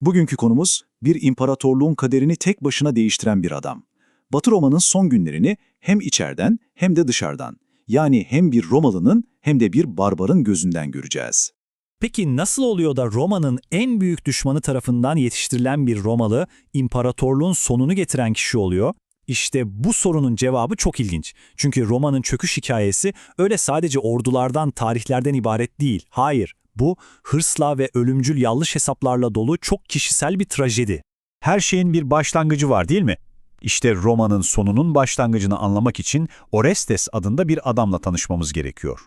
Bugünkü konumuz bir imparatorluğun kaderini tek başına değiştiren bir adam. Batı Roma'nın son günlerini hem içeriden hem de dışarıdan, yani hem bir Romalı'nın hem de bir barbarın gözünden göreceğiz. Peki nasıl oluyor da Roma'nın en büyük düşmanı tarafından yetiştirilen bir Romalı, imparatorluğun sonunu getiren kişi oluyor? İşte bu sorunun cevabı çok ilginç. Çünkü Roma'nın çöküş hikayesi öyle sadece ordulardan, tarihlerden ibaret değil. Hayır, bu hırsla ve ölümcül yanlış hesaplarla dolu çok kişisel bir trajedi. Her şeyin bir başlangıcı var değil mi? İşte Roma'nın sonunun başlangıcını anlamak için Orestes adında bir adamla tanışmamız gerekiyor.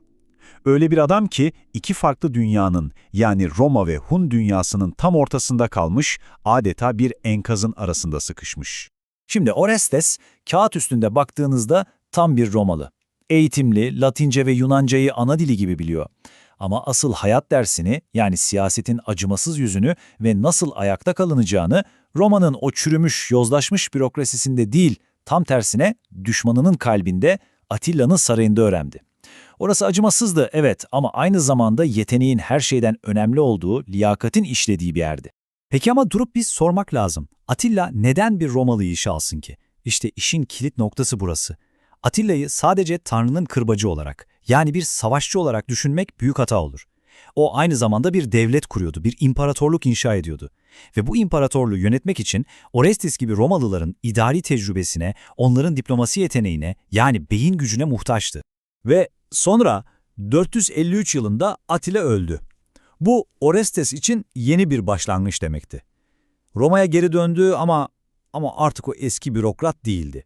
Öyle bir adam ki iki farklı dünyanın yani Roma ve Hun dünyasının tam ortasında kalmış, adeta bir enkazın arasında sıkışmış. Şimdi Orestes, kağıt üstünde baktığınızda tam bir Romalı. Eğitimli, Latince ve Yunancayı ana dili gibi biliyor. Ama asıl hayat dersini, yani siyasetin acımasız yüzünü ve nasıl ayakta kalınacağını Roma'nın o çürümüş, yozlaşmış bürokrasisinde değil, tam tersine düşmanının kalbinde Atilla'nın sarayında öğrendi. Orası acımasızdı evet ama aynı zamanda yeteneğin her şeyden önemli olduğu, liyakatin işlediği bir yerdi. Peki ama durup biz sormak lazım. Atilla neden bir Romalı'yı işe alsın ki? İşte işin kilit noktası burası. Atilla'yı sadece Tanrı'nın kırbacı olarak, yani bir savaşçı olarak düşünmek büyük hata olur. O aynı zamanda bir devlet kuruyordu, bir imparatorluk inşa ediyordu. Ve bu imparatorluğu yönetmek için Orestes gibi Romalıların idari tecrübesine, onların diplomasi yeteneğine, yani beyin gücüne muhtaçtı. Ve sonra 453 yılında Atilla öldü. Bu Orestes için yeni bir başlangıç demekti. Roma'ya geri döndü ama ama artık o eski bürokrat değildi.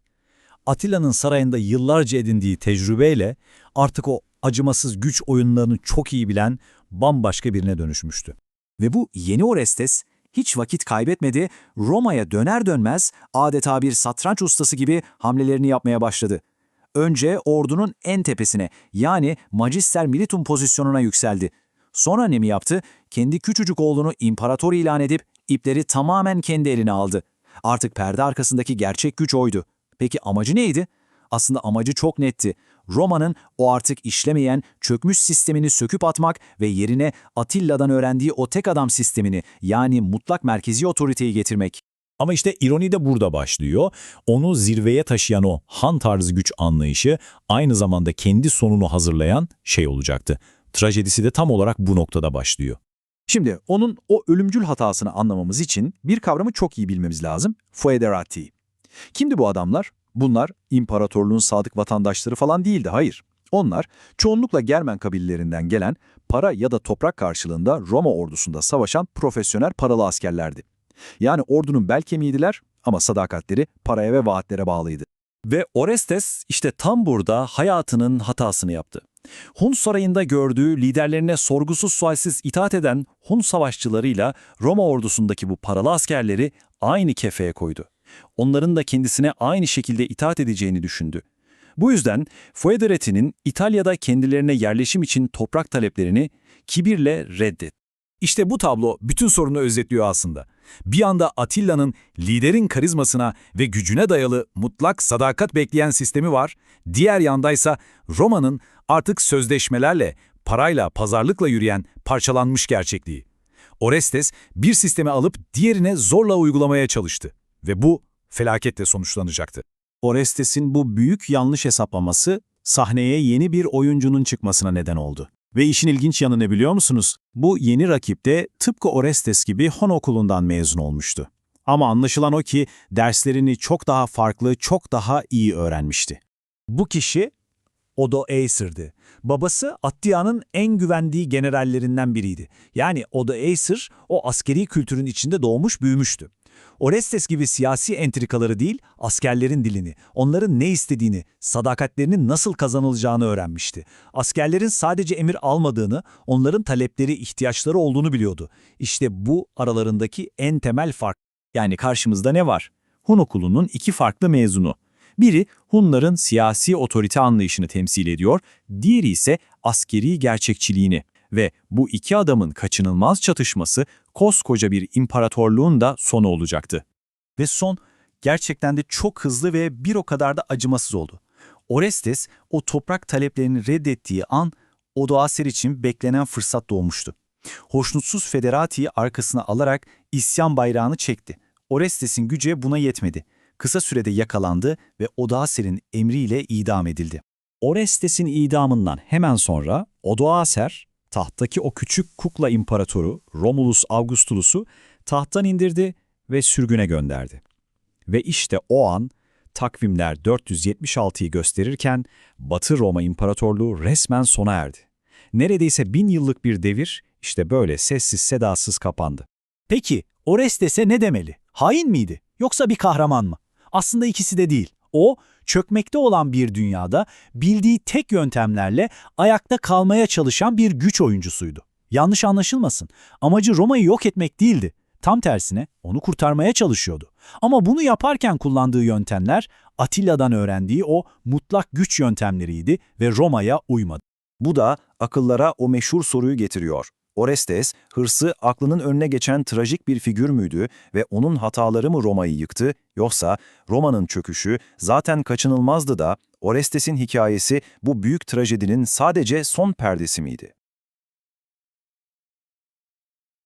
Atilla'nın sarayında yıllarca edindiği tecrübeyle artık o acımasız güç oyunlarını çok iyi bilen bambaşka birine dönüşmüştü. Ve bu yeni Orestes hiç vakit kaybetmedi, Roma'ya döner dönmez adeta bir satranç ustası gibi hamlelerini yapmaya başladı. Önce ordunun en tepesine yani Magister Militum pozisyonuna yükseldi. Sonra ne mi yaptı? Kendi küçücük oğlunu imparator ilan edip ipleri tamamen kendi eline aldı. Artık perde arkasındaki gerçek güç oydu. Peki amacı neydi? Aslında amacı çok netti. Roma'nın o artık işlemeyen, çökmüş sistemini söküp atmak ve yerine Atilla'dan öğrendiği o tek adam sistemini yani mutlak merkezi otoriteyi getirmek. Ama işte ironi de burada başlıyor. Onu zirveye taşıyan o han tarzı güç anlayışı aynı zamanda kendi sonunu hazırlayan şey olacaktı. Trajedisi de tam olarak bu noktada başlıyor. Şimdi onun o ölümcül hatasını anlamamız için bir kavramı çok iyi bilmemiz lazım. Foederati. Kimdi bu adamlar? Bunlar imparatorluğun sadık vatandaşları falan değildi, hayır. Onlar çoğunlukla Germen kabilelerinden gelen para ya da toprak karşılığında Roma ordusunda savaşan profesyonel paralı askerlerdi. Yani ordunun bel kemiğiydiler ama sadakatleri paraya ve vaatlere bağlıydı. Ve Orestes işte tam burada hayatının hatasını yaptı. Hun sarayında gördüğü liderlerine sorgusuz sualsiz itaat eden Hun savaşçılarıyla Roma ordusundaki bu paralı askerleri aynı kefeye koydu. Onların da kendisine aynı şekilde itaat edeceğini düşündü. Bu yüzden Foederati'nin İtalya'da kendilerine yerleşim için toprak taleplerini kibirle reddetti. İşte bu tablo bütün sorunu özetliyor aslında. Bir anda Atilla'nın liderin karizmasına ve gücüne dayalı mutlak sadakat bekleyen sistemi var. Diğer yandaysa Roma'nın artık sözleşmelerle, parayla, pazarlıkla yürüyen parçalanmış gerçekliği. Orestes bir sistemi alıp diğerine zorla uygulamaya çalıştı ve bu felaketle sonuçlanacaktı. Orestes'in bu büyük yanlış hesaplaması sahneye yeni bir oyuncunun çıkmasına neden oldu. Ve işin ilginç yanı ne biliyor musunuz? Bu yeni rakip de tıpkı Orestes gibi Hon okulundan mezun olmuştu. Ama anlaşılan o ki derslerini çok daha farklı, çok daha iyi öğrenmişti. Bu kişi Odo Acer'dı. Babası Attia'nın en güvendiği generallerinden biriydi. Yani Odo Acer o askeri kültürün içinde doğmuş büyümüştü. Orestes gibi siyasi entrikaları değil, askerlerin dilini, onların ne istediğini, sadakatlerinin nasıl kazanılacağını öğrenmişti. Askerlerin sadece emir almadığını, onların talepleri, ihtiyaçları olduğunu biliyordu. İşte bu aralarındaki en temel fark. Yani karşımızda ne var? Hun okulunun iki farklı mezunu. Biri Hunların siyasi otorite anlayışını temsil ediyor, diğeri ise askeri gerçekçiliğini. Ve bu iki adamın kaçınılmaz çatışması koskoca bir imparatorluğun da sonu olacaktı. Ve son gerçekten de çok hızlı ve bir o kadar da acımasız oldu. Orestes o toprak taleplerini reddettiği an Odoacer için beklenen fırsat doğmuştu. Hoşnutsuz Federati'yi arkasına alarak isyan bayrağını çekti. Orestes'in gücü buna yetmedi. Kısa sürede yakalandı ve Odoacer'in emriyle idam edildi. Orestes'in idamından hemen sonra Odoacer, tahttaki o küçük kukla imparatoru Romulus Augustulus'u tahttan indirdi ve sürgüne gönderdi. Ve işte o an takvimler 476'yı gösterirken Batı Roma İmparatorluğu resmen sona erdi. Neredeyse bin yıllık bir devir işte böyle sessiz sedasız kapandı. Peki Orestes'e ne demeli? Hain miydi? Yoksa bir kahraman mı? Aslında ikisi de değil. O, çökmekte olan bir dünyada bildiği tek yöntemlerle ayakta kalmaya çalışan bir güç oyuncusuydu. Yanlış anlaşılmasın. Amacı Roma'yı yok etmek değildi. Tam tersine onu kurtarmaya çalışıyordu. Ama bunu yaparken kullandığı yöntemler Atilla'dan öğrendiği o mutlak güç yöntemleriydi ve Roma'ya uymadı. Bu da akıllara o meşhur soruyu getiriyor. Orestes, hırsı aklının önüne geçen trajik bir figür müydü ve onun hataları mı Roma'yı yıktı, yoksa Roma'nın çöküşü zaten kaçınılmazdı da Orestes'in hikayesi bu büyük trajedinin sadece son perdesi miydi?